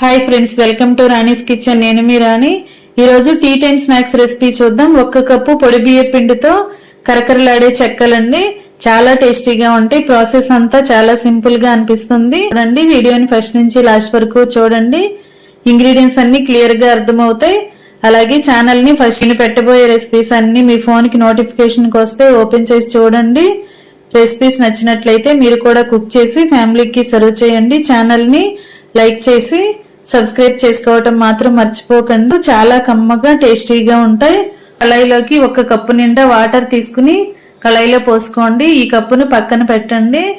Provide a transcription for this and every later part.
Hi friends welcome to Rani's kitchen నేను మీ రాణి. ఈరోజు టీ టైమ్ స్నాక్స్ రెసిపీ చూద్దాం. ఒక్క కప్పు పొడి బియ్య పిండితో కరకరలాడే చెక్కలండి. చాలా టేస్టీగా ఉంటాయి. ప్రాసెస్ అంతా చాలా సింపుల్గా అనిపిస్తుంది. చూడండి వీడియోని ఫస్ట్ నుంచి లాస్ట్ వరకు చూడండి. ఇంగ్రీడియంట్స్ అన్ని క్లియర్గా అర్థమవుతాయి. అలాగే ఛానల్ని ఫస్ట్ నేను పెట్టబోయే రెసిపీస్ అన్ని మీ ఫోన్కి నోటిఫికేషన్ వస్తే ఓపెన్ చేసి చూడండి. రెసిపీస్ నచ్చినట్లయితే మీరు కూడా కుక్ చేసి ఫ్యామిలీకి సర్వ్ చేయండి. ఛానల్ని లైక్ చేసి సబ్స్క్రైబ్ చేసుకోవటం మాత్రం మర్చిపోకండి. చాలా కమ్మగా టేస్టీగా ఉంటాయి. కళాయిలోకి ఒక కప్పు నిండా వాటర్ తీసుకుని కళాయిలో పోసుకోండి. ఈ కప్పును పక్కన పెట్టండి.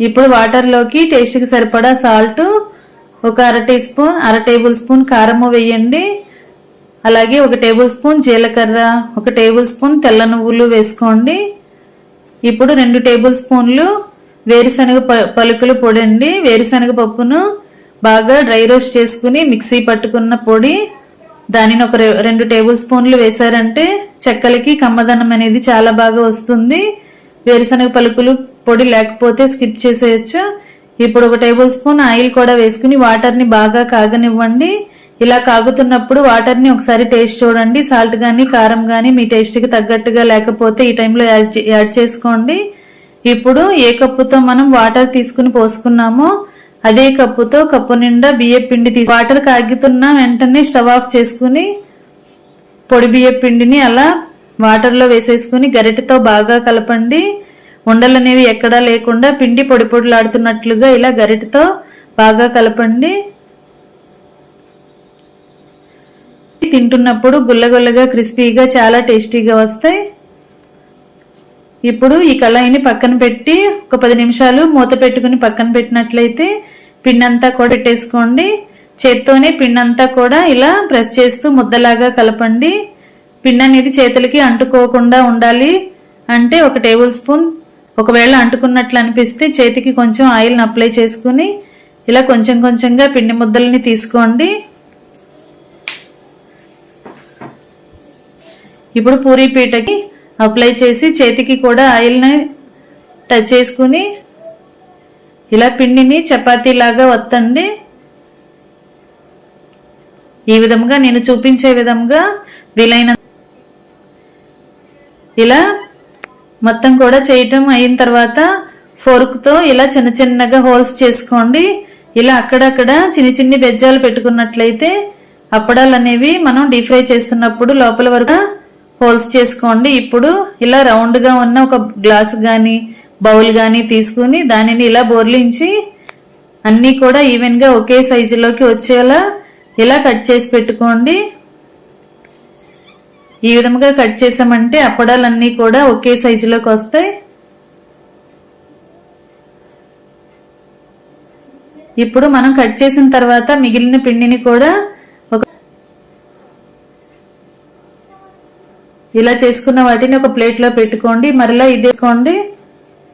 ఇప్పుడు వాటర్లోకి టేస్ట్కి సరిపడా సాల్ట్ ఒక అర టీ స్పూన్ అర టేబుల్ స్పూన్ కారము వేయండి. అలాగే ఒక టేబుల్ స్పూన్ జీలకర్ర ఒక టేబుల్ స్పూన్ తెల్ల నువ్వులు వేసుకోండి. ఇప్పుడు రెండు టేబుల్ స్పూన్లు వేరుశనగ ప- పలుకులు పొడండి. వేరుశనగ పప్పును బాగా డ్రై రోస్ట్ చేసుకుని మిక్సీ పట్టుకున్న పొడి దానిని ఒక రెండు టేబుల్ స్పూన్లు వేశారంటే చెక్కలకి కమ్మదనం అనేది చాలా బాగా వస్తుంది. వేరుశనగ పలుకులు పొడి లేకపోతే స్కిప్ చేసేయచ్చు. ఇప్పుడు ఒక టేబుల్ స్పూన్ ఆయిల్ కూడా వేసుకుని వాటర్ని బాగా కాగనివ్వండి. ఇలా కాగుతున్నప్పుడు వాటర్ని ఒకసారి టేస్ట్ చూడండి. సాల్ట్ కానీ కారం కానీ మీ టేస్ట్కి తగ్గట్టుగా లేకపోతే ఈ టైంలో యాడ్ యాడ్ చేసుకోండి. ఇప్పుడు ఏ కప్పుతో మనం వాటర్ తీసుకుని పోసుకున్నామో అదే కప్పుతో కప్పు నిండా బియ్య పిండి తీసి వాటర్ కాగుతున్న వెంటనే స్టవ్ ఆఫ్ చేసుకుని పొడి బియ్య పిండిని అలా వాటర్లో వేసేసుకుని గరిటెతో బాగా కలపండి. ఉండలు అనేవి ఎక్కడా లేకుండా పిండి పొడి పొడిలాడుతున్నట్లుగా ఇలా గరిటెతో బాగా కలపండి. తింటున్నప్పుడు గుల్లగుల్లగా క్రిస్పీగా చాలా టేస్టీగా వస్తాయి. ఇప్పుడు ఈ కళాయిని పక్కన పెట్టి ఒక పది నిమిషాలు మూత పెట్టుకుని పక్కన పెట్టినట్లయితే పిండంతా అంతా కూడా పెట్టేసుకోండి. చేత్తోనే పిండంతా కూడా ఇలా ప్రెస్ చేస్తూ ముద్దలాగా కలపండి. పిండి అనేది చేతులకి అంటుకోకుండా ఉండాలి. అంటే ఒక టేబుల్ స్పూన్ ఒకవేళ అంటుకున్నట్లు అనిపిస్తే చేతికి కొంచెం ఆయిల్ని అప్లై చేసుకుని ఇలా కొంచెం కొంచెంగా పిండి ముద్దల్ని తీసుకోండి. ఇప్పుడు పూరీ పీటకి అప్లై చేసి చేతికి కూడా ఆయిల్ని టచ్ చేసుకుని ఇలా పిండిని చపాతీలాగా వత్తండి. ఈ విధంగా నేను చూపించే విధంగా వీలైన ఇలా మొత్తం కూడా చేయటం అయిన తర్వాత ఫోర్క్తో ఇలా చిన్న చిన్నగా హోల్స్ చేసుకోండి. ఇలా అక్కడక్కడ చిన్ని చిన్ని బెజ్జాలు పెట్టుకున్నట్లయితే అప్పడాలు అనేవి మనం డీప్ ఫ్రై చేస్తున్నప్పుడు లోపల వరకు హోల్స్ చేసుకోండి. ఇప్పుడు ఇలా రౌండ్గా ఉన్న ఒక గ్లాస్ కానీ బౌల్ కానీ తీసుకుని దానిని ఇలా బోర్లించి అన్నీ కూడా ఈవెన్గా ఒకే సైజులోకి వచ్చేలా ఇలా కట్ చేసి పెట్టుకోండి. ఈ విధంగా కట్ చేసామంటే అప్పడాలన్నీ కూడా ఒకే సైజులోకి వస్తాయి. ఇప్పుడు మనం కట్ చేసిన తర్వాత మిగిలిన పిండిని కూడా ఒక ఇలా చేసుకున్న వాటిని ఒక ప్లేట్లో పెట్టుకోండి. మరలా ఇది వేసుకోండి.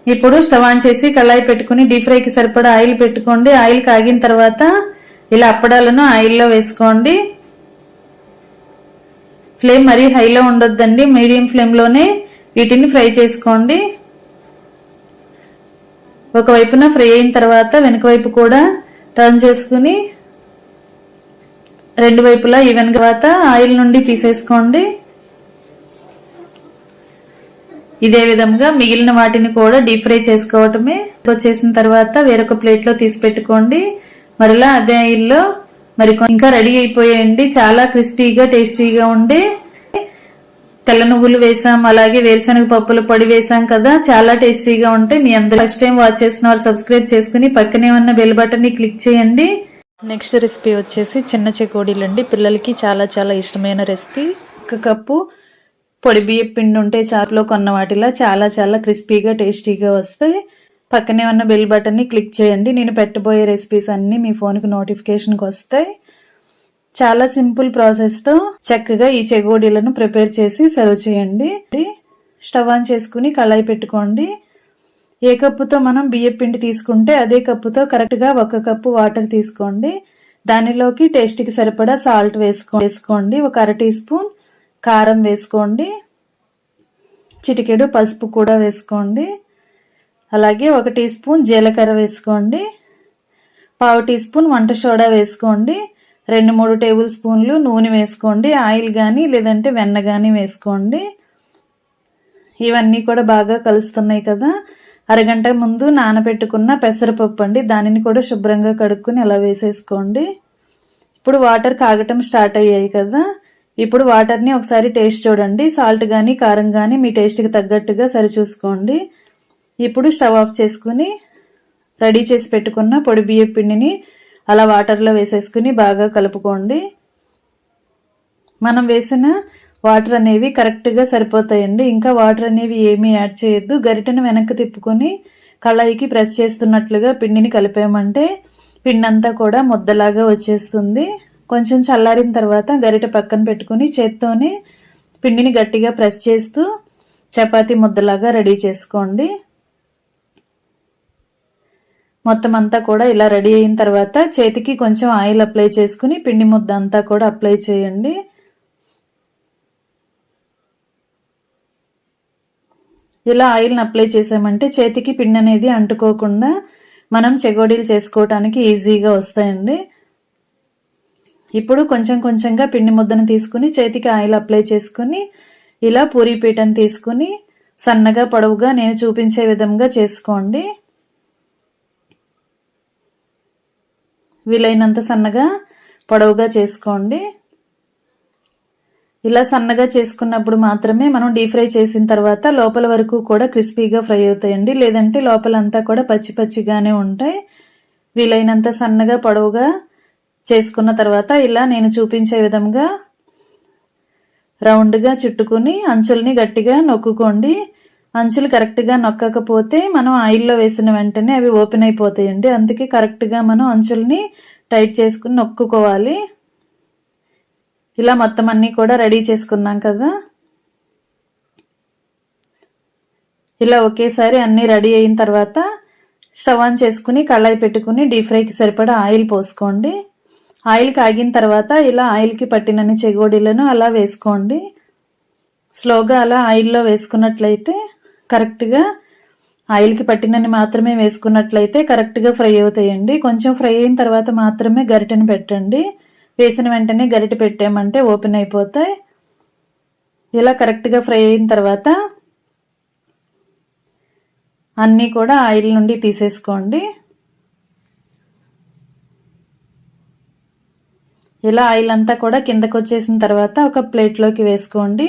ఇప్పుడు స్టవ్ ఆన్ చేసి కళాయి పెట్టుకుని డీప్ ఫ్రైకి సరిపడా ఆయిల్ పెట్టుకోండి. ఆయిల్ కాగిన తర్వాత ఇలా అప్పడాలను ఆయిల్లో వేసుకోండి. ఫ్లేమ్ మరీ హైలో ఉండొద్దండి. మీడియం ఫ్లేమ్లోనే వీటిని ఫ్రై చేసుకోండి. ఒకవైపున ఫ్రై అయిన తర్వాత వెనుక వైపు కూడా టర్న్ చేసుకుని రెండు వైపులా ఈవెన్ తర్వాత ఆయిల్ నుండి తీసేసుకోండి. ఇదే విధంగా మిగిలిన వాటిని కూడా డీప్ ఫ్రై చేసుకోవటమే. వచ్చేసిన తర్వాత వేరొక ప్లేట్లో తీసి పెట్టుకోండి. మరలా అదే ఆయిల్లో మరి ఇంకా రెడీ అయిపోయాయండి చాలా క్రిస్పీగా టేస్టీగా ఉండి తెల్ల నువ్వులు వేసాం. అలాగే వేరుశనగ పప్పుల పొడి వేసాం కదా. చాలా టేస్టీగా ఉంటాయి. మీ అందరూ ఫస్ట్ టైం వాచ్ చేసిన వారు సబ్స్క్రైబ్ చేసుకుని పక్కనే ఉన్న బెల్ బటన్ని క్లిక్ చేయండి. నెక్స్ట్ రెసిపీ వచ్చేసి చిన్న చెకోడీలు అండి పిల్లలకి చాలా చాలా ఇష్టమైన రెసిపీ. ఒక కప్పు పొడి బియ్యం పిండి ఉంటే చాకులో కొన్న వాటిలో చాలా చాలా క్రిస్పీగా టేస్టీగా వస్తాయి. పక్కనే ఉన్న బెల్ బటన్ని క్లిక్ చేయండి. నేను పెట్టబోయే రెసిపీస్ అన్నీ మీ ఫోన్కి నోటిఫికేషన్కి వస్తాయి. చాలా సింపుల్ ప్రాసెస్తో చక్కగా ఈ చెగోడీలను ప్రిపేర్ చేసి సర్వ్ చేయండి. స్టవ్ ఆన్ చేసుకుని కళాయి పెట్టుకోండి. ఏ కప్పుతో మనం బియ్య పిండి తీసుకుంటే అదే కప్పుతో కరెక్ట్గా ఒక కప్పు వాటర్ తీసుకోండి. దానిలోకి టేస్ట్కి సరిపడా సాల్ట్ వేసుకో వేసుకోండి. ఒక అర టీ స్పూన్ కారం వేసుకోండి. చిటికెడు పసుపు కూడా వేసుకోండి. అలాగే ఒక టీ స్పూన్ జీలకర్ర వేసుకోండి. పావు టీ స్పూన్ వంట సోడా వేసుకోండి. రెండు మూడు టేబుల్ స్పూన్లు నూనె వేసుకోండి. ఆయిల్ కానీ లేదంటే వెన్న కానీ వేసుకోండి. ఇవన్నీ కూడా బాగా కలుస్తున్నాయి కదా. అరగంట ముందు నానబెట్టుకున్న పెసరపప్పు అండి. దానిని కూడా శుభ్రంగా కడుక్కొని అలా వేసేసుకోండి. ఇప్పుడు వాటర్ కాగటం స్టార్ట్ అయ్యాయి కదా. ఇప్పుడు వాటర్ని ఒకసారి టేస్ట్ చూడండి. సాల్ట్ కానీ కారం కానీ మీ టేస్ట్కి తగ్గట్టుగా సరి చూసుకోండి. ఇప్పుడు స్టవ్ ఆఫ్ చేసుకుని రెడీ చేసి పెట్టుకున్న పొడి బియ్య పిండిని అలా వాటర్లో వేసేసుకుని బాగా కలుపుకోండి. మనం వేసిన వాటర్ అనేవి కరెక్ట్గా సరిపోతాయండి. ఇంకా వాటర్ అనేవి ఏమీ యాడ్ చేయొద్దు. గరిటెను వెనక్కి తిప్పుకొని కళాయికి ప్రెస్ చేస్తున్నట్లుగా పిండిని కలిపామంటే పిండి అంతా కూడా ముద్దలాగా వచ్చేస్తుంది. కొంచెం చల్లారిన తర్వాత గరిటె పక్కన పెట్టుకుని చేత్తోనే పిండిని గట్టిగా ప్రెస్ చేస్తూ చపాతి ముద్దలాగా రెడీ చేసుకోండి. మొత్తం అంతా కూడా ఇలా రెడీ అయిన తర్వాత చేతికి కొంచెం ఆయిల్ అప్లై చేసుకుని పిండి ముద్ద అంతా కూడా అప్లై చేయండి. ఇలా ఆయిల్ని అప్లై చేసామంటే చేతికి పిండి అనేది అంటుకోకుండా మనం చెగోడీలు చేసుకోవటానికి ఈజీగా వస్తాయండి. ఇప్పుడు కొంచెం కొంచెంగా పిండి ముద్దను తీసుకుని చేతికి ఆయిల్ అప్లై చేసుకుని ఇలా పూరీ పీటను తీసుకుని సన్నగా పొడవుగా నేను చూపించే విధంగా చేసుకోండి. వీలైనంత సన్నగా పొడవుగా చేసుకోండి. ఇలా సన్నగా చేసుకున్నప్పుడు మాత్రమే మనం డీప్ ఫ్రై చేసిన తర్వాత లోపల వరకు కూడా క్రిస్పీగా ఫ్రై అవుతాయండి. లేదంటే లోపలంతా కూడా పచ్చి పచ్చిగానే ఉంటాయి. వీలైనంత సన్నగా పొడవుగా చేసుకున్న తర్వాత ఇలా నేను చూపించే విధంగా రౌండ్గా చుట్టుకుని అంచుల్ని గట్టిగా నొక్కుకోండి. అంచులు కరెక్ట్గా నొక్కకపోతే మనం ఆయిల్లో వేసిన వెంటనే అవి ఓపెన్ అయిపోతాయండి. అందుకే కరెక్ట్గా మనం అంచుల్ని టైట్ చేసుకుని నొక్కుకోవాలి. ఇలా మొత్తం అన్నీ కూడా రెడీ చేసుకున్నాం కదా. ఇలా ఒకేసారి అన్నీ రెడీ అయిన తర్వాత స్టవ్ ఆన్ చేసుకుని కళాయి పెట్టుకుని డీప్ ఫ్రైకి సరిపడా ఆయిల్ పోసుకోండి. ఆయిల్ కాగిన తర్వాత ఇలా ఆయిల్కి పట్టినన్ని చెగోడీలను అలా వేసుకోండి. స్లోగా అలా ఆయిల్లో వేసుకున్నట్లయితే కరెక్ట్గా ఆయిల్కి పట్టినన్ని మాత్రమే వేసుకున్నట్లయితే కరెక్ట్గా ఫ్రై అవుతాయండి. కొంచెం ఫ్రై అయిన తర్వాత మాత్రమే గరిటెను పెట్టండి. వేసిన వెంటనే గరిటె పెట్టామంటే ఓపెన్ అయిపోతాయి. ఇలా కరెక్ట్గా ఫ్రై అయిన తర్వాత అన్నీ కూడా ఆయిల్ నుండి తీసేసుకోండి. ఇలా ఆయిల్ అంతా కూడా కిందకు వచ్చేసిన తర్వాత ఒక ప్లేట్లోకి వేసుకోండి.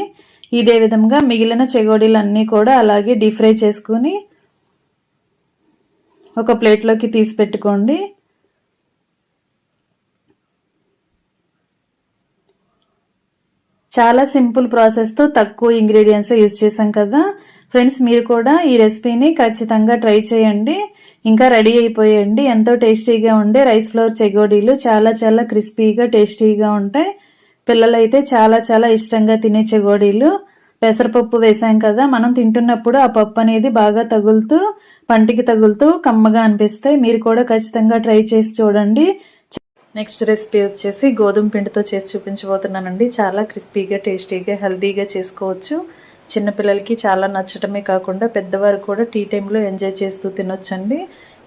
ఇదే విధంగా మిగిలిన చెగోడీలు అన్నీ కూడా అలాగే డీప్ ఫ్రై చేసుకుని ఒక ప్లేట్లోకి తీసి పెట్టుకోండి. చాలా సింపుల్ ప్రాసెస్తో తక్కువ ఇంగ్రీడియంట్స్ యూజ్ చేసాం కదా. ఫ్రెండ్స్ మీరు కూడా ఈ రెసిపీని ఖచ్చితంగా ట్రై చేయండి. ఇంకా రెడీ అయిపోయండి. ఎంతో టేస్టీగా ఉండే రైస్ ఫ్లోర్ చెగోడీలు చాలా చాలా క్రిస్పీగా టేస్టీగా ఉంటాయి. పిల్లలైతే చాలా చాలా ఇష్టంగా తినే చెగోడీలు. పెసరపప్పు వేసాం కదా మనం తింటున్నప్పుడు ఆ పప్పు అనేది బాగా తగులుతూ పంటికి తగులుతూ కమ్మగా అనిపిస్తాయి మీరు కూడా ఖచ్చితంగా ట్రై చేసి చూడండి. నెక్స్ట్ రెసిపీ వచ్చేసి గోధుమ పిండితో చేసి చూపించబోతున్నానండి. చాలా క్రిస్పీగా టేస్టీగా హెల్తీగా చేసుకోవచ్చు. చిన్నపిల్లలకి చాలా నచ్చటమే కాకుండా పెద్దవారు కూడా టీ టైంలో ఎంజాయ్ చేస్తూ తినొచ్చండి.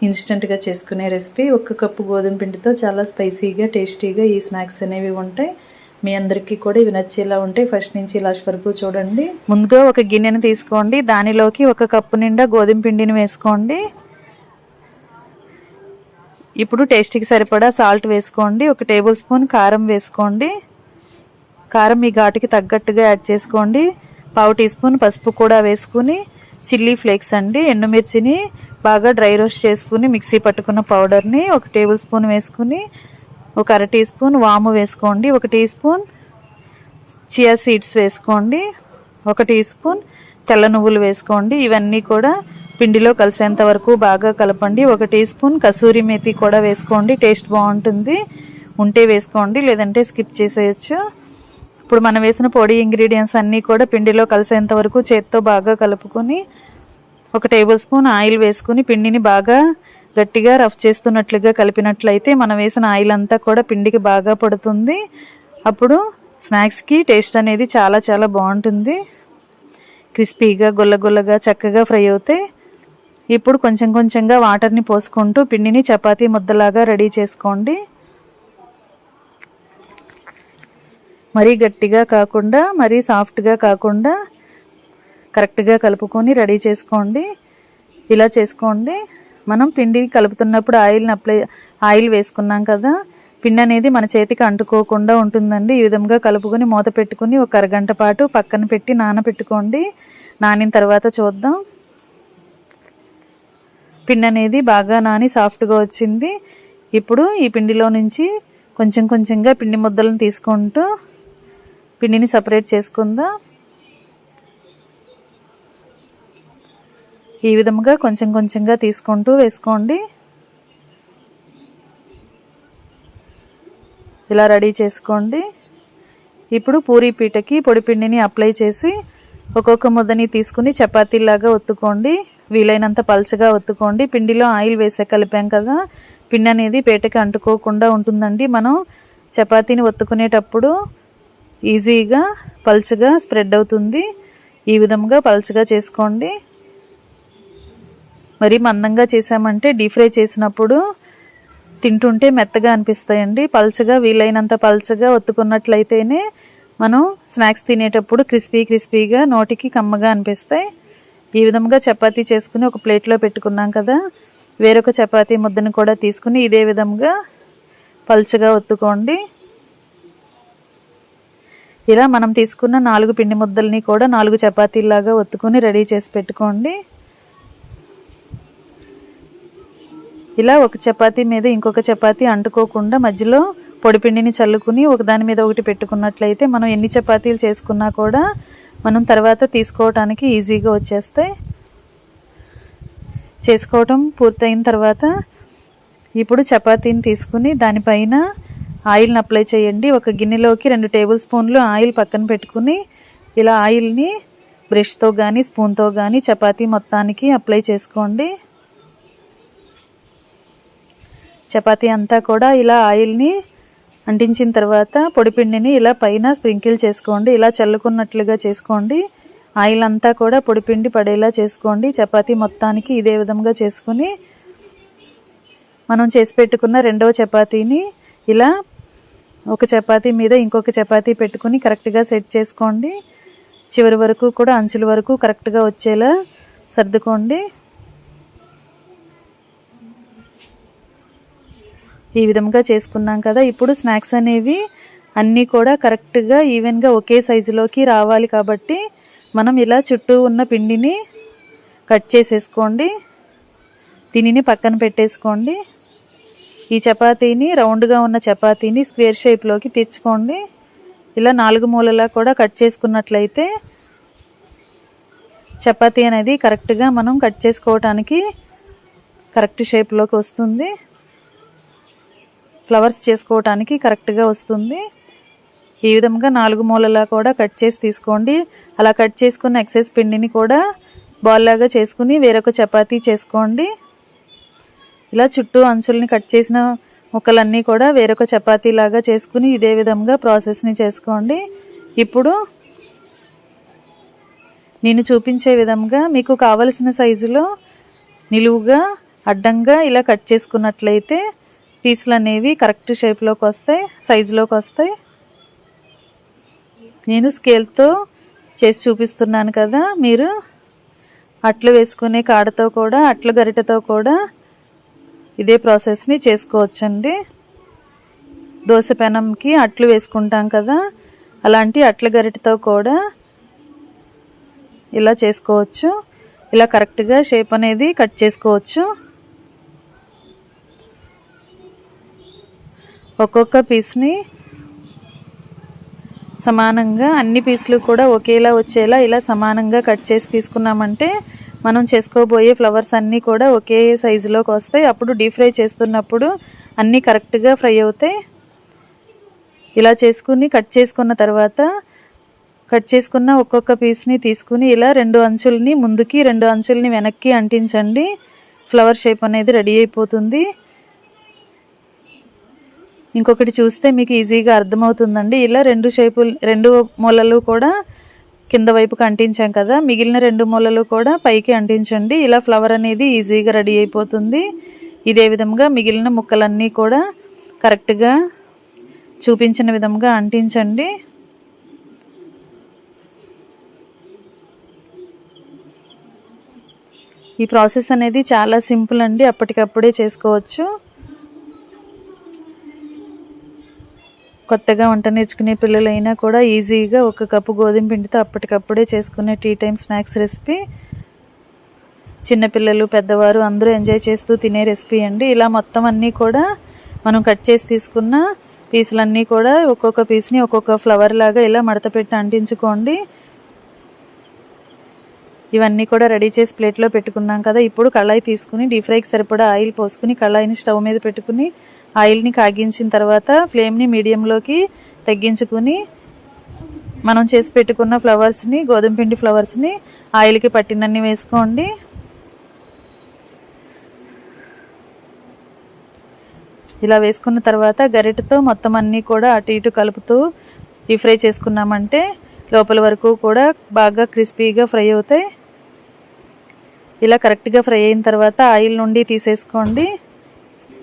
ఇన్స్టెంట్గా చేసుకునే రెసిపీ ఒక్క కప్పు గోధుమ పిండితో చాలా స్పైసీగా టేస్టీగా ఈ స్నాక్స్ అనేవి ఉంటాయి. మీ అందరికీ కూడా ఇవి నచ్చేలా ఉంటాయి. ఫస్ట్ నుంచి లాస్ట్ వరకు చూడండి. ముందుగా ఒక గిన్నెను తీసుకోండి. దానిలోకి ఒక కప్పు నిండా గోధుమ పిండిని వేసుకోండి. ఇప్పుడు టేస్ట్కి సరిపడా సాల్ట్ వేసుకోండి. ఒక టేబుల్ స్పూన్ కారం వేసుకోండి. కారం మీ ఘాటుకి తగ్గట్టుగా యాడ్ చేసుకోండి. పావు టీ స్పూన్ పసుపు కూడా వేసుకుని చిల్లీ ఫ్లేక్స్ అండి ఎండుమిర్చిని బాగా డ్రై రోస్ట్ చేసుకుని మిక్సీ పట్టుకున్న పౌడర్ని ఒక టేబుల్ స్పూన్ వేసుకుని ఒక అర టీ స్పూన్ వాము వేసుకోండి ఒక టీ స్పూన్ చియా సీడ్స్ వేసుకోండి ఒక టీ స్పూన్ తెల్ల నువ్వులు వేసుకోండి ఇవన్నీ కూడా పిండిలో కలిసేంత వరకు బాగా కలపండి ఒక టీ స్పూన్ కసూరి మేతి కూడా వేసుకోండి టేస్ట్ బాగుంటుంది ఉంటే వేసుకోండి లేదంటే స్కిప్ చేసేయచ్చు. ఇప్పుడు మనం వేసిన పొడి ఇంగ్రీడియంట్స్ అన్నీ కూడా పిండిలో కలిసేంత వరకు చేత్తో బాగా కలుపుకొని ఒక టేబుల్ స్పూన్ ఆయిల్ వేసుకుని పిండిని బాగా గట్టిగా రఫ్ చేస్తున్నట్లుగా కలిపినట్లయితే మనం వేసిన ఆయిల్ అంతా కూడా పిండికి బాగా పడుతుంది. అప్పుడు స్నాక్స్కి టేస్ట్ అనేది చాలా చాలా బాగుంటుంది. క్రిస్పీగా గుల్లగుల్లగా చక్కగా ఫ్రై అవుతాయి ఇప్పుడు కొంచెం కొంచెంగా వాటర్ని పోసుకుంటూ పిండిని చపాతీ ముద్దలాగా రెడీ చేసుకోండి. మరీ గట్టిగా కాకుండా మరీ సాఫ్ట్గా కాకుండా కరెక్ట్గా కలుపుకొని రెడీ చేసుకోండి. ఇలా చేసుకోండి. మనం పిండి కలుపుతున్నప్పుడు ఆయిల్ని అప్లై ఆయిల్ వేసుకున్నాం కదా పిండి అనేది మన చేతికి అంటుకోకుండా ఉంటుందండి. ఈ విధంగా కలుపుకొని మూత పెట్టుకుని ఒక అరగంట పాటు పక్కన పెట్టి నానబెట్టుకోండి. నానిన తర్వాత చూద్దాం. పిండి అనేది బాగా నాని సాఫ్ట్గా వచ్చింది. ఇప్పుడు ఈ పిండిలో నుంచి కొంచెం కొంచెంగా పిండి ముద్దలను తీసుకుంటూ పిండిని సపరేట్ చేసుకుందాం? ఈ విధముగా కొంచెం కొంచెంగా తీసుకుంటూ వేసుకోండి. ఇలా రెడీ చేసుకోండి. ఇప్పుడు పూరీ పీటకి పొడిపిండిని అప్లై చేసి ఒక్కొక్క ముద్దని తీసుకుని చపాతీలాగా ఒత్తుకోండి. వీలైనంత పల్చగా ఒత్తుకోండి. పిండిలో ఆయిల్ వేసే కలిపాం కదా పిండి అనేది పీటకి అంటుకోకుండా ఉంటుందండి. మనం చపాతీని ఒత్తుకునేటప్పుడు ఈజీగా పలుచగా స్ప్రెడ్ అవుతుంది. ఈ విధంగా పలుచగా చేసుకోండి. మరి మందంగా చేసామంటే డీప్ ఫ్రై చేసినప్పుడు తింటుంటే మెత్తగా అనిపిస్తాయండి. పల్చగా వీలైనంత పల్చగా ఒత్తుకున్నట్లయితేనే మనం స్నాక్స్ తినేటప్పుడు క్రిస్పీ క్రిస్పీగా నోటికి కమ్మగా అనిపిస్తాయి. ఈ విధంగా చపాతీ చేసుకుని ఒక ప్లేట్లో పెట్టుకున్నాం కదా వేరొక చపాతీ ముద్దను కూడా తీసుకుని ఇదే విధంగా పల్చగా ఒత్తుకోండి. ఇలా మనం తీసుకున్న నాలుగు పిండి ముద్దల్ని కూడా నాలుగు చపాతీలాగా ఒత్తుకొని రెడీ చేసి పెట్టుకోండి. ఇలా ఒక చపాతీ మీద ఇంకొక చపాతీ అంటుకోకుండా మధ్యలో పొడిపిండిని చల్లుకుని ఒకదాని మీద ఒకటి పెట్టుకున్నట్లయితే మనం ఎన్ని చపాతీలు చేసుకున్నా కూడా మనం తర్వాత తీసుకోవటానికి ఈజీగా వచ్చేస్తాయి. చేసుకోవటం పూర్తయిన తర్వాత ఇప్పుడు చపాతీని తీసుకుని దానిపైన ఆయిల్ని అప్లై చేయండి. ఒక గిన్నెలోకి రెండు టేబుల్ స్పూన్లు ఆయిల్ పక్కన పెట్టుకుని ఇలా ఆయిల్ని బ్రష్తో కానీ స్పూన్తో కానీ చపాతీ మొత్తానికి అప్లై చేసుకోండి. చపాతీ అంతా కూడా ఇలా ఆయిల్ని అంటించిన తర్వాత పొడిపిండిని ఇలా పైన స్ప్రింకిల్ చేసుకోండి. ఇలా చల్లుకున్నట్లుగా చేసుకోండి. ఆయిల్ అంతా కూడా పొడిపిండి పడేలా చేసుకోండి. చపాతీ మొత్తానికి ఇదే విధంగా చేసుకుని మనం చేసి పెట్టుకున్న రెండవ చపాతీని ఇలా ఒక చపాతీ మీద ఇంకొక చపాతీ పెట్టుకుని కరెక్ట్గా సెట్ చేసుకోండి. చివరి వరకు కూడా అంచుల వరకు కరెక్ట్గా వచ్చేలా సర్దుకోండి. ఈ విధంగా చేసుకున్నాం కదా. ఇప్పుడు స్నాక్స్ అనేవి అన్నీ కూడా కరెక్ట్గా ఈవెన్గా ఒకే సైజులోకి రావాలి కాబట్టి మనం ఇలా చుట్టూ ఉన్న పిండిని కట్ చేసేసుకోండి. దీనిని పక్కన పెట్టేసుకోండి. ఈ చపాతీని రౌండ్గా ఉన్న చపాతీని స్క్వేర్ షేప్లోకి తెచ్చుకోండి. ఇలా నాలుగు మూలలా కూడా కట్ చేసుకున్నట్లయితే చపాతీ అనేది కరెక్ట్గా మనం కట్ చేసుకోవటానికి కరెక్ట్ షేప్లోకి వస్తుంది. ఫ్లవర్స్ చేసుకోవటానికి కరెక్ట్గా వస్తుంది. ఈ విధంగా నాలుగు మూలలా కూడా కట్ చేసి తీసుకోండి. అలా కట్ చేసుకున్న ఎక్సెస్ పిండిని కూడా బాల్ లాగా చేసుకుని వేరొక చపాతీ చేసుకోండి. ఇలా చుట్టూ అంచుల్ని కట్ చేసిన ముక్కలన్నీ కూడా వేరొక చపాతీ లాగా చేసుకుని ఇదే విధంగా ప్రాసెస్ని చేసుకోండి. ఇప్పుడు నేను చూపించే విధంగా మీకు కావలసిన సైజులో నిలువుగా అడ్డంగా ఇలా కట్ చేసుకున్నట్లయితే పీసులు అనేవి కరెక్ట్ షేప్లోకి వస్తాయి సైజులోకి వస్తాయి. నేను స్కేల్తో చేసి చూపిస్తున్నాను కదా మీరు అట్లు వేసుకునే కాడతో కూడా అట్లు గరిటతో కూడా ఇదే ప్రాసెస్ని చేసుకోవచ్చండి. దోశ పెనంకి అట్లు వేసుకుంటాం కదా అలాంటి అట్ల గరిటతో కూడా ఇలా చేసుకోవచ్చు. ఇలా కరెక్ట్గా షేప్ అనేది కట్ చేసుకోవచ్చు. ఒక్కొక్క పీస్ని సమానంగా అన్ని పీసులు కూడా ఒకేలా వచ్చేలా ఇలా సమానంగా కట్ చేసి తీసుకున్నామంటే మనం చేసుకోబోయే ఫ్లవర్స్ అన్నీ కూడా ఒకే సైజులోకి వస్తాయి. అప్పుడు డీప్ ఫ్రై చేస్తున్నప్పుడు అన్నీ కరెక్ట్గా ఫ్రై అవుతాయి ఇలా చేసుకుని కట్ చేసుకున్న తర్వాత కట్ చేసుకున్న ఒక్కొక్క పీస్ని తీసుకుని ఇలా రెండు అంచుల్ని ముందుకి రెండు అంచుల్ని వెనక్కి అంటించండి. ఫ్లవర్ షేప్ అనేది రెడీ అయిపోతుంది. ఇంకొకటి చూస్తే మీకు ఈజీగా అర్థమవుతుందండి. ఇలా రెండు షేపులు రెండు మూలలు కూడా కింద వైపుకి అంటించాం కదా మిగిలిన రెండు మూలలు కూడా పైకి అంటించండి. ఇలా ఫ్లవర్ అనేది ఈజీగా రెడీ అయిపోతుంది. ఇదే విధంగా మిగిలిన ముక్కలన్నీ కూడా కరెక్ట్గా చూపించిన విధంగా అంటించండి. ఈ ప్రాసెస్ అనేది చాలా సింపుల్ అండి అప్పటికప్పుడే చేసుకోవచ్చు. కొత్తగా వంట నేర్చుకునే పిల్లలైనా కూడా ఈజీగా ఒక కప్పు గోధుమ పిండితో అప్పటికప్పుడే చేసుకునే టీ టైం స్నాక్స్ రెసిపీ. చిన్నపిల్లలు పెద్దవారు అందరూ ఎంజాయ్ చేస్తూ తినే రెసిపీ అండి. ఇలా మొత్తం అన్నీ కూడా మనం కట్ చేసి తీసుకున్న పీసులన్నీ కూడా ఒక్కొక్క పీస్ని ఒక్కొక్క ఫ్లవర్ లాగా ఇలా మడత పెట్టి అంటించుకోండి. ఇవన్నీ కూడా రెడీ చేసి ప్లేట్లో పెట్టుకున్నాం కదా. ఇప్పుడు కళాయి తీసుకుని డీప్ ఫ్రైకి సరిపడా ఆయిల్ పోసుకుని కళాయిని స్టవ్ మీద పెట్టుకుని ఆయిల్ని కాగించిన తర్వాత ఫ్లేమ్ని మీడియంలోకి తగ్గించుకుని మనం చేసి పెట్టుకున్న ఫ్లవర్స్ని గోధుమ పిండి ఫ్లవర్స్ని ఆయిల్కి పట్టినన్ని వేసుకోండి. ఇలా వేసుకున్న తర్వాత గరిటతో మొత్తం అన్నీ కూడా అటు ఇటు కలుపుతూ ఈ ఫ్రై చేసుకున్నామంటే లోపల వరకు కూడా బాగా క్రిస్పీగా ఫ్రై అవుతాయి. ఇలా కరెక్ట్గా ఫ్రై అయిన తర్వాత ఆయిల్ నుండి తీసేసుకోండి.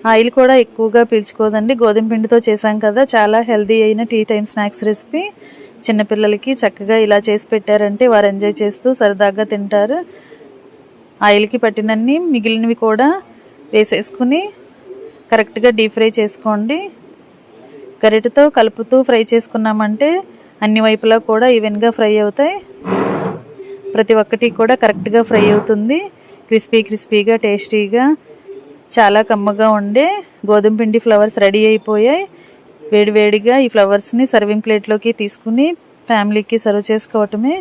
ఆయిల్ కూడా ఎక్కువగా పీల్చుకోదండి. గోధుమ పిండితో చేసాం కదా చాలా హెల్దీ అయిన టీ టైం స్నాక్స్ రెసిపీ. చిన్నపిల్లలకి చక్కగా ఇలా చేసి పెట్టారంటే వారు ఎంజాయ్ చేస్తూ సరదాగా తింటారు. ఆయిల్కి పట్టినన్ని మిగిలినవి కూడా వేసేసుకుని కరెక్ట్గా డీప్ ఫ్రై చేసుకోండి. గరిటతో కలుపుతూ ఫ్రై చేసుకున్నామంటే అన్ని వైపులా కూడా ఈవెన్గా ఫ్రై అవుతాయి. ప్రతి ఒక్కటి కూడా కరెక్ట్గా ఫ్రై అవుతుంది. క్రిస్పీ క్రిస్పీగా టేస్టీగా. చాలా కమ్మగా ఉండే గోధుమ పిండి ఫ్లవర్స్ రెడీ అయిపోయాయి. వేడివేడిగా ఈ ఫ్లవర్స్ని సర్వింగ్ ప్లేట్లోకి తీసుకుని ఫ్యామిలీకి సర్వ్ చేసుకోవటమే.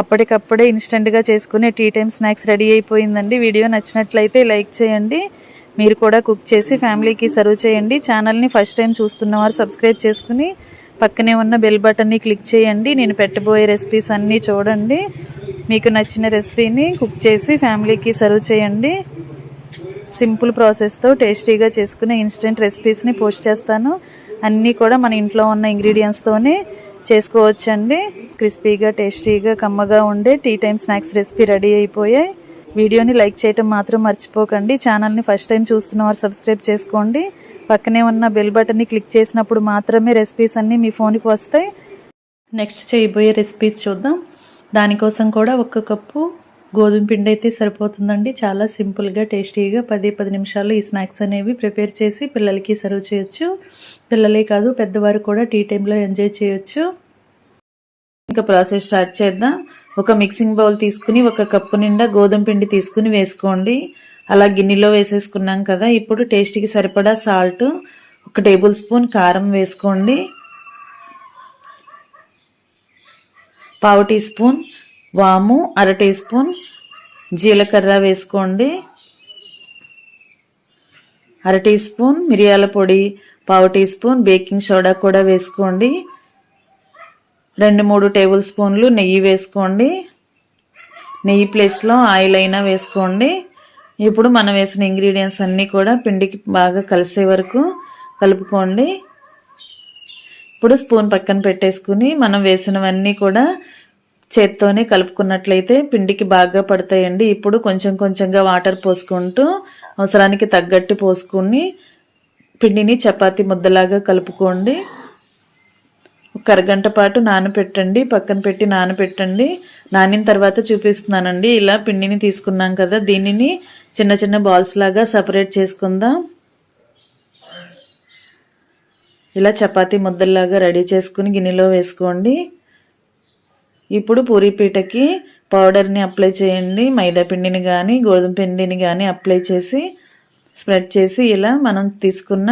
అప్పటికప్పుడే ఇన్స్టెంట్గా చేసుకునే టీ టైం స్నాక్స్ రెడీ అయిపోయిందండి. వీడియో నచ్చినట్లయితే లైక్ చేయండి. మీరు కూడా కుక్ చేసి ఫ్యామిలీకి సర్వ్ చేయండి. ఛానల్ని ఫస్ట్ టైం చూస్తున్నవారు సబ్స్క్రైబ్ చేసుకుని పక్కనే ఉన్న బెల్ బటన్ని క్లిక్ చేయండి. నేను పెట్టబోయే రెసిపీస్ అన్నీ చూడండి. మీకు నచ్చిన రెసిపీని కుక్ చేసి ఫ్యామిలీకి సర్వ్ చేయండి. సింపుల్ ప్రాసెస్తో టేస్టీగా చేసుకునే ఇన్స్టెంట్ రెసిపీస్ని పోస్ట్ చేస్తాను. అన్నీ కూడా మన ఇంట్లో ఉన్న ఇంగ్రీడియంట్స్తోనే చేసుకోవచ్చండి. క్రిస్పీగా టేస్టీగా కమ్మగా ఉండే tea time snacks recipe ready అయిపోయాయి. వీడియోని లైక్ చేయటం మాత్రం మర్చిపోకండి. ఛానల్ని ఫస్ట్ టైం చూస్తున్న వారు సబ్స్క్రైబ్ చేసుకోండి. పక్కనే ఉన్న బెల్ బటన్ని క్లిక్ చేసినప్పుడు మాత్రమే రెసిపీస్ అన్నీ మీ ఫోన్కి వస్తాయి. నెక్స్ట్ చేయబోయే రెసిపీస్ చూద్దాం. దానికోసం కూడా ఒక్క కప్పు గోధుమ పిండి అయితే సరిపోతుందండి. చాలా సింపుల్గా టేస్టీగా పది పది నిమిషాల్లో ఈ స్నాక్స్ అనేవి ప్రిపేర్ చేసి పిల్లలకి సర్వ్ చేయొచ్చు. పిల్లలే కాదు పెద్దవారు కూడా టీ టైంలో ఎంజాయ్ చేయొచ్చు. ఇంకా ప్రాసెస్ స్టార్ట్ చేద్దాం. ఒక మిక్సింగ్ బౌల్ తీసుకుని ఒక కప్పు నిండా గోధుమ పిండి తీసుకుని వేసుకోండి. అలా గిన్నెలో వేసేసుకున్నాం కదా ఇప్పుడు టేస్ట్కి సరిపడా సాల్ట్ ఒక టేబుల్ స్పూన్ కారం వేసుకోండి. పావు టీ స్పూన్ వాము అర టీ స్పూన్ జీలకర్ర వేసుకోండి. అర టీ స్పూన్ మిరియాల పొడి పావు టీ స్పూన్ బేకింగ్ సోడా కూడా వేసుకోండి. రెండు మూడు టేబుల్ స్పూన్లు నెయ్యి వేసుకోండి. నెయ్యి ప్లేస్లో ఆయిల్ అయినా వేసుకోండి. ఇప్పుడు మనం వేసిన ఇంగ్రీడియంట్స్ అన్నీ కూడా పిండికి బాగా కలిసే వరకు కలుపుకోండి. ఇప్పుడు స్పూన్ పక్కన పెట్టేసుకుని మనం వేసినవన్నీ కూడా చేత్తోనే కలుపుకున్నట్లయితే పిండికి బాగా పడతాయండి. ఇప్పుడు కొంచెం కొంచెంగా వాటర్ పోసుకుంటూ అవసరానికి తగ్గట్టు పోసుకుని పిండిని చపాతీ ముద్దలాగా కలుపుకోండి. ఒక అరగంట పాటు నానపెట్టండి పక్కన పెట్టి నానపెట్టండి. నానిన తర్వాత చూపిస్తున్నానండి ఇలా పిండిని తీసుకున్నాం కదా దీనిని చిన్న చిన్న బాల్స్ లాగా సపరేట్ చేసుకుందాం. ఇలా చపాతీ ముద్దల్లాగా రెడీ చేసుకుని గిన్నెలో వేసుకోండి. ఇప్పుడు పూరి పీటకి పౌడర్ని అప్లై చేయండి మైదా పిండిని కానీ గోధుమ పిండిని కానీ అప్లై చేసి స్ప్రెడ్ చేసి ఇలా మనం తీసుకున్న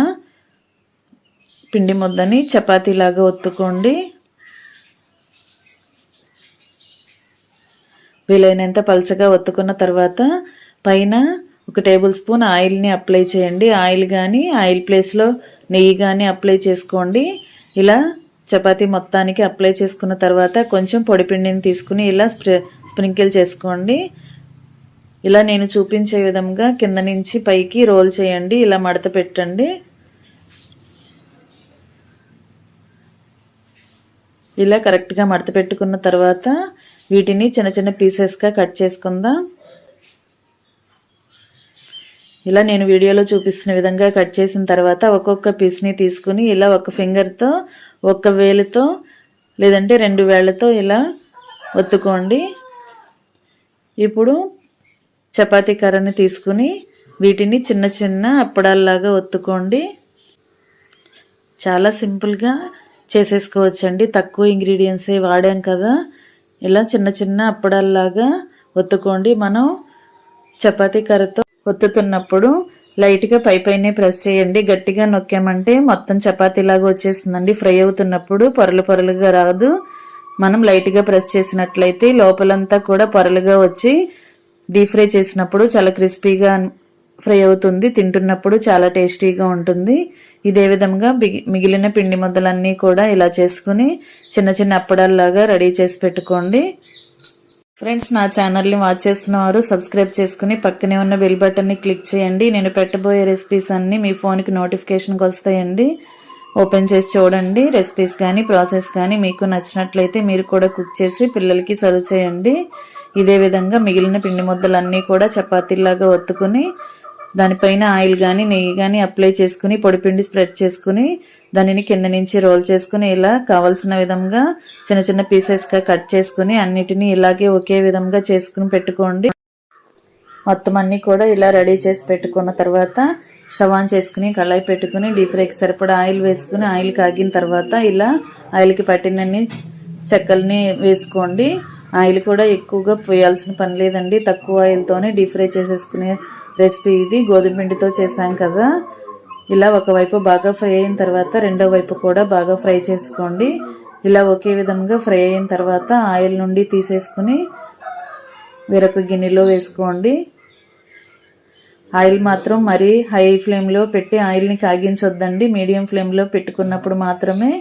పిండి ముద్దని చపాతీలాగా ఒత్తుకోండి. వీలైనంత పలచగా ఒత్తుకున్న తర్వాత పైన ఒక టేబుల్ స్పూన్ ఆయిల్ని అప్లై చేయండి. ఆయిల్ కానీ ఆయిల్ ప్లేస్లో నెయ్యి కానీ అప్లై చేసుకోండి. ఇలా చపాతీ మొత్తానికి అప్లై చేసుకున్న తర్వాత కొంచెం పొడి పిండిని తీసుకుని ఇలా స్ప్రే స్ప్రింకిల్ చేసుకోండి. ఇలా నేను చూపించే విధంగా కింద నుంచి పైకి రోల్ చేయండి. ఇలా మడత పెట్టండి. ఇలా కరెక్ట్గా మడత పెట్టుకున్న తర్వాత వీటిని చిన్న చిన్న పీసెస్గా కట్ చేసుకుందాం. ఇలా నేను వీడియోలో చూపిస్తున్న విధంగా కట్ చేసిన తర్వాత ఒక్కొక్క పీస్ని తీసుకుని ఇలా ఒక ఫింగర్తో ఒక్క వేలుతో లేదంటే రెండు వేళ్ళతో ఇలా ఒత్తుకోండి. ఇప్పుడు చపాతీ కర్రని తీసుకుని వీటిని చిన్న చిన్న అప్పడాల్లాగా ఒత్తుకోండి. చాలా సింపుల్గా చేసేసుకోవచ్చండి. తక్కువ ఇంగ్రీడియంట్సే వాడాం కదా. ఇలా చిన్న చిన్న అప్పడాల్లాగా ఒత్తుకోండి. మనం చపాతీ కర్రతో ఒత్తుతున్నప్పుడు లైట్గా పై పైనే ప్రెస్ చేయండి. గట్టిగా నొక్కామంటే మొత్తం చపాతీలాగా వచ్చేస్తుందండి. ఫ్రై అవుతున్నప్పుడు పొరలు పొరలుగా రాదు. మనం లైట్గా ప్రెస్ చేసినట్లయితే లోపలంతా కూడా పొరలుగా వచ్చి డీప్ ఫ్రై చేసినప్పుడు చాలా క్రిస్పీగా ఫ్రై అవుతుంది తింటున్నప్పుడు చాలా టేస్టీగా ఉంటుంది. ఇదే విధంగా మిగిలిన పిండి ముద్దలన్నీ కూడా ఇలా చేసుకుని చిన్న చిన్న అప్పడాల్లాగా రెడీ చేసి పెట్టుకోండి. ఫ్రెండ్స్ నా ఛానల్ని వాచ్ చేస్తున్నవారు సబ్స్క్రైబ్ చేసుకుని పక్కనే ఉన్న బెల్ బటన్ని క్లిక్ చేయండి. నేను పెట్టబోయే రెసిపీస్ అన్నీ మీ ఫోన్కి నోటిఫికేషన్కి వస్తాయండి. ఓపెన్ చేసి చూడండి. రెసిపీస్ కానీ ప్రాసెస్ కానీ మీకు నచ్చినట్లయితే మీరు కూడా కుక్ చేసి పిల్లలకి సర్వ్ చేయండి. ఇదే విధంగా మిగిలిన పిండి ముద్దలన్నీ కూడా చపాతీలాగా ఒత్తుకుని దానిపైన ఆయిల్ కానీ నెయ్యి కానీ అప్లై చేసుకుని పొడిపిండి స్ప్రెడ్ చేసుకుని దానిని కింద నుంచి రోల్ చేసుకుని ఇలా కావలసిన విధంగా చిన్న చిన్న పీసెస్గా కట్ చేసుకుని అన్నిటినీ ఇలాగే ఒకే విధంగా చేసుకుని పెట్టుకోండి. మొత్తం అన్నీ కూడా ఇలా రెడీ చేసి పెట్టుకున్న తర్వాత స్టవ్ ఆన్ చేసుకుని కళాయి పెట్టుకుని డీప్ ఫ్రైకి సరిపడా ఆయిల్ వేసుకుని ఆయిల్ కాగిన తర్వాత ఇలా ఆయిల్కి పట్టినన్ని చెక్కల్ని వేసుకోండి. ఆయిల్ కూడా ఎక్కువగా పోయాల్సిన పని లేదండి. తక్కువ ఆయిల్తోనే డీప్ ఫ్రై చేసేసుకునే రెసిపీ ఇది గోధుమ పిండితో చేసాం కదా. ఇలా ఒకవైపు బాగా ఫ్రై అయిన తర్వాత రెండో వైపు కూడా బాగా ఫ్రై చేసుకోండి. ఇలా ఒకే విధంగా ఫ్రై అయిన తర్వాత ఆయిల్ నుండి తీసేసుకుని వేరొక గిన్నెలో వేసుకోండి. ఆయిల్ మాత్రం మరీ హై ఫ్లేమ్లో పెట్టి ఆయిల్ని కాగించొద్దండి. మీడియం ఫ్లేమ్లో పెట్టుకున్నప్పుడు మాత్రమే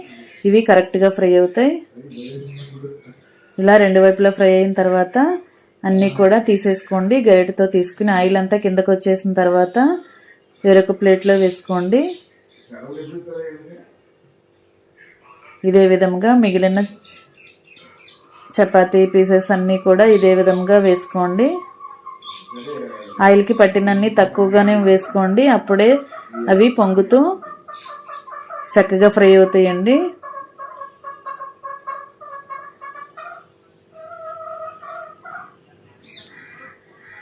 ఇవి కరెక్ట్గా ఫ్రై అవుతాయి. ఇలా రెండు వైపులా ఫ్రై అయిన తర్వాత అన్నీ కూడా తీసేసుకోండి. గరిటతో తీసుకుని ఆయిల్ అంతా కిందకు వచ్చేసిన తర్వాత వేరొక ప్లేట్లో వేసుకోండి. ఇదే విధంగా మిగిలిన చపాతీ పీసెస్ అన్నీ కూడా ఇదే విధంగా వేసుకోండి. ఆయిల్కి పట్టినన్ని తక్కువగానే వేసుకోండి. అప్పుడే అవి పొంగుతూ చక్కగా ఫ్రై అవుతాయండి.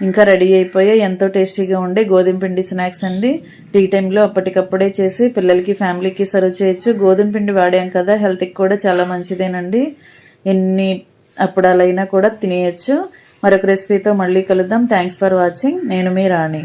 ఇంకా రెడీ అయిపోయే ఎంతో టేస్టీగా ఉండే గోధుమ పిండి స్నాక్స్ అండి. టీ టైంలో అప్పటికప్పుడే చేసి పిల్లలకి ఫ్యామిలీకి సర్వ్ చేయొచ్చు. గోధుమ పిండి వాడాం కదా హెల్త్కి కూడా చాలా మంచిదేనండి. ఎన్ని అప్పుడాలైనా కూడా తినేయచ్చు. మరొక రెసిపీతో మళ్ళీ కలుద్దాం. థ్యాంక్స్ ఫర్ వాచింగ్ నేను మీ రాణి.